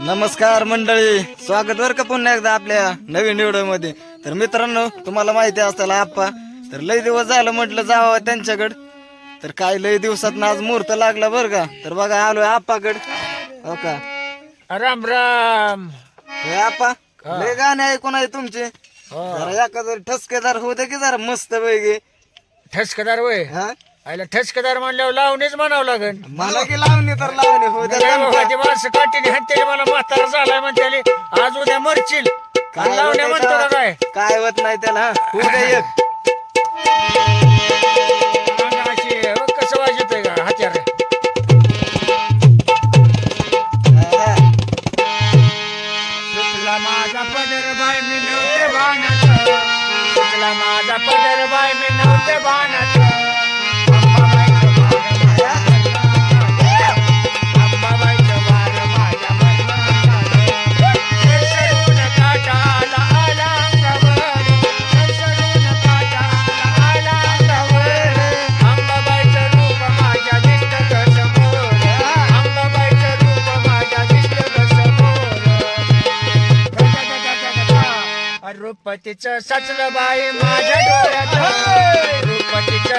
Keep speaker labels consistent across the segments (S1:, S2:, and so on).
S1: नमस्कार मंडळी. स्वागत बरं का पुन्हा एकदा आपल्या नवीन व्हिडिओमध्ये तर मित्रांनो तुम्हाला माहिती असताना आप्पा. तर लय दिवस झालं म्हटलं जावं त्यांच्याकडं. तर काय लय दिवसात आज मुहूर्त लागला बरं का. तर बघा आलोय आप्पाकड. हो का?
S2: राम राम.
S1: हे आप्पा लय गाणे ऐकून आहे तुमचे.
S2: हो.
S1: जरा एखादं ठसकेदार होऊ दे की जरा मस्त पैकी.
S2: ठसकेदार वय
S1: हा?
S2: आयला ठसकेदार म्हणल्यावर लावणीच म्हणावं लागेल
S1: मला की लावणी तर लावणी.
S2: बाबा, ते माणसं काटीने हत्याने मला म्हातारा झालाय म्हणते आज उद्या मरशील.
S1: काय
S2: लावण्या म्हणतो का? काय?
S1: काय होत नाही त्याला? हा दे एक.
S2: अंग अशी, अ, कसं का? हत्यार.
S1: हा.
S2: सुटला माझा पदर बाय मी नव्हते भानात सुटला माझा पदर बाय मी नव्हते भानात रुपतीचं सचलं बाई माझ्या डोळ्यात. रुपतीचं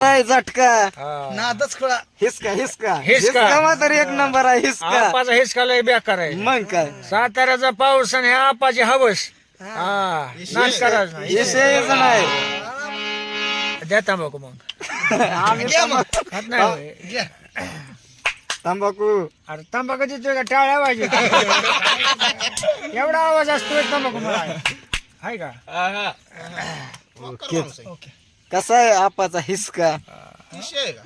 S1: काय झटका.
S2: नादच
S1: हिसका हिसका.
S2: हिसका.
S1: हिसका मात्र एक नंबर आहे हिसका.
S2: आपाचा हिसका लय बेकार आहे.
S1: मग काय?
S2: साताऱ्याचा पाऊस आणि आपाची हवस. हा. नाश करायचं नाही.
S1: विषयच नाही.
S2: द्या तांबाखू मग.
S1: आम्ही तंबा-
S2: खात नाही होय.
S1: तंबाखू.
S2: अरे तांबाखू देतोय का टाळ्या पाहिजे. एवढा आवाज असतोय तांबाखू मला. आहे का?
S1: ओके. कसा आहे आपाचा हिसका?
S3: विषय आहे का?